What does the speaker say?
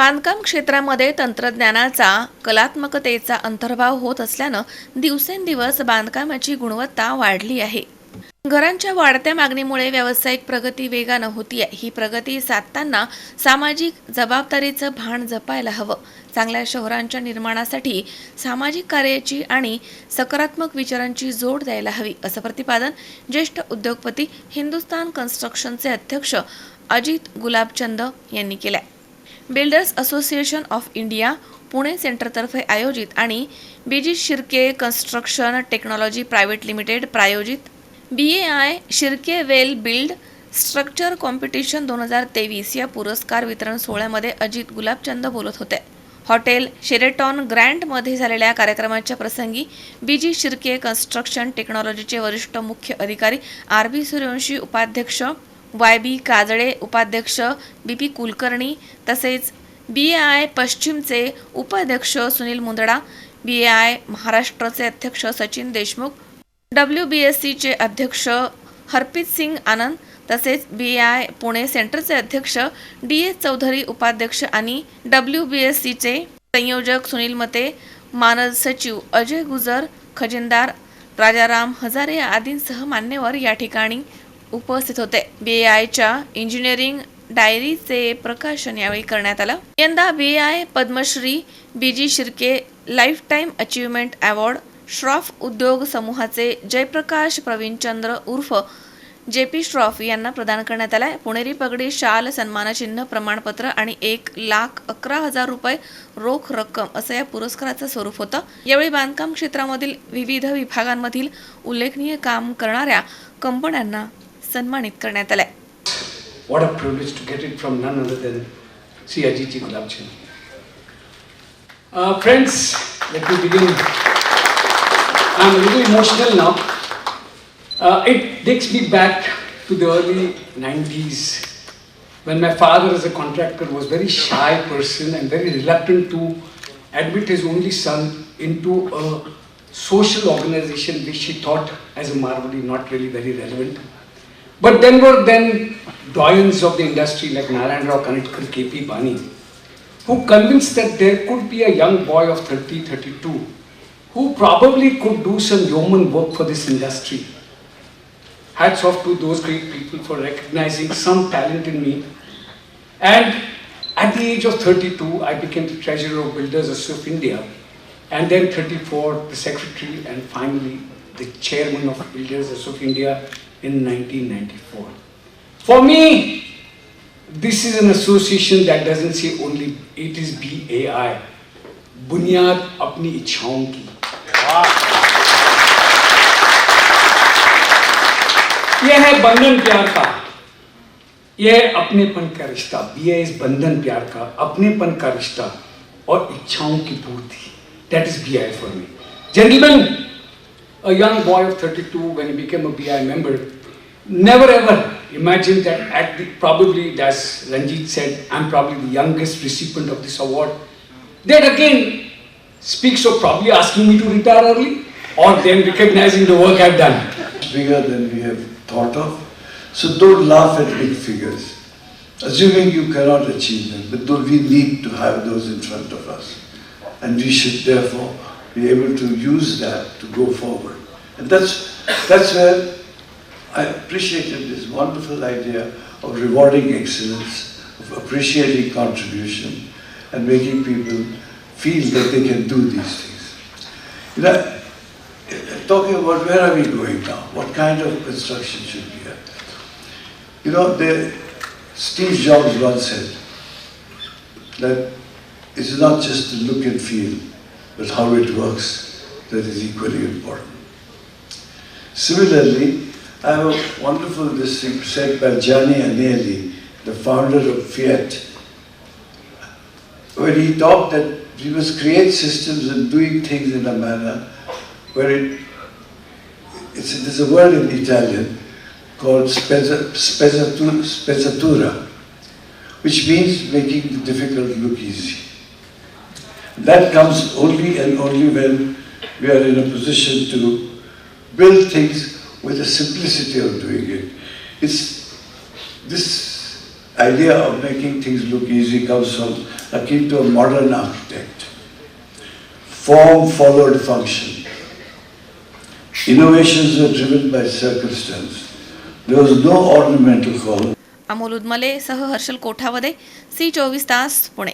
बांधकाम क्षेत्रामध्ये तंत्रज्ञानाचा कलात्मकतेचा अंतर्भाव होत असल्यानं दिवसेंदिवस बांधकामाची गुणवत्ता वाढली आहे. घरांच्या वाढत्या मागणीमुळे व्यावसायिक प्रगती वेगानं होती आहे ही प्रगती साधताना सामाजिक जबाबदारीचं भान जपायला हवं. चांगल्या शहरांच्या निर्माणासाठी सामाजिक कार्याची आणि सकारात्मक विचारांची जोड द्यायला हवी असं प्रतिपादन ज्येष्ठ उद्योगपती हिंदुस्तान कन्स्ट्रक्शनचे अध्यक्ष अजित गुलाबचंद यांनी केलंय. Builders association of India Pune सेंटरतर्फे आयोजित आणि BG Shirke construction technology private limited प्रायोजित B A I Shirke well build structure competition दोन हजार तेवीस या पुरस्कार वितरण सोहळ्यामध्ये अजित गुलाबचंद बोलत होते. हॉटेल शेरेटॉन ग्रँडमध्ये झालेल्या कार्यक्रमाच्या प्रसंगी बीजी शिर्के कन्स्ट्रक्शन टेक्नॉलॉजीचे वरिष्ठ मुख्य अधिकारी आर बी सूर्यवंशी उपाध्यक्ष वाय बी काजळे उपाध्यक्ष बी पी कुलकर्णी तसेच बी ए आय पश्चिमचे उपाध्यक्ष Sunil Mundada B A I महाराष्ट्राचे अध्यक्ष Sachin Deshmukh W B S सीचे अध्यक्ष हरप्रीत सिंग आनंद तसेच बी आय पुणे सेंटरचे अध्यक्ष डी एस चौधरी उपाध्यक्ष आणि डब्ल्यू बी एस सीचे संयोजक सुनील मते मानद सचिव अजय गुजर खजिनदार राजाराम हजारे आदींसह मान्यवर या ठिकाणी उपस्थित होते. बी आयच्या इंजिनिअरिंग डायरीचे प्रकाशन यावेळी करण्यात आलं. यंदा B I Padmashri B G Shirke life time achievement award Shroff उद्योग समूहाचे जयप्रकाश प्रवीणचंद्र उर्फ जे पी श्रॉफ यांना प्रदान करण्यात आलाय. पुणेरी पगडी शाल सन्मानचिन्ह प्रमाणपत्र आणि एक लाख अकरा हजार रुपये रोख रक्कम असं या पुरस्काराचं स्वरूप होतं. यावेळी बांधकाम क्षेत्रामधील विविध विभागांमधील उल्लेखनीय काम करणाऱ्या कंपन्यांना सन्मानित करण्यात आलंय What a privilege to get it from none other than Sri Ajit Ji Gulabchand. Uh, friends, let me begin. I'm a little emotional now. Uh, it takes me back to the early 90s when my father, as a contractor, was very shy person and very reluctant to admit his only son into a social organization which he thought as a Marwadi not really very relevant. But then were then doyens of the industry like Narayan Rao Kanitkar, K.P. Bani, who convinced that there could be a young boy of 30, 32 who probably could do some yeoman work for this industry. Hats off to those great people for recognizing some talent in me. And at the age of 32, I became the treasurer of Builders Association of India. And then 34, the secretary, and finally the chairman of Builders Association of India in 1994. For me, this is an association that doesn't say only it is BAI. बुनियाद अपनी इच्छाओं की। यह है बंधन प्यार का। यह अपनेपन का रिश्ता। बी इज़ बंधन प्यार का अपनेपन का रिश्ता और इच्छाओं की पूर्ति। That is B I for me gentleman a young boy of 32 when he became a BI member never ever imagined that at the, probably as Ranjit said, I'm probably the youngest recipient of this award. That again speaks of probably asking me to retire early or then recognizing the work I've done. bigger than we have thought of. So don't laugh at big figures, assuming you cannot achieve them. But though we need to have those in front of us, and we should therefore be able to use that to go forward. And that's that's where I appreciated this wonderful idea of rewarding excellence, of appreciating contribution, and making people feel that they can do these things. You know, talking about where are we going now? What kind of construction should we have? You know, the, Steve Jobs once said that it's not just the look and feel, but how it works that is equally important. Similarly, I have a wonderful thing said by Gianni Agnelli, the founder of Fiat, where he talked that we must create systems and doing things in a manner where it, it's, there's a word in Italian called spezza- spezzatura, spezzatura, which means making the difficult look easy. That comes only and only when we are in a position to build things with the simplicity of doing it. It's this idea of making things look easy comes from akin to a modern architect. Form followed function. Innovations were driven by circumstance. There was no ornamental column. Amol Udmale सह हर्षल कोठावदे सी चोवीस तास पुणे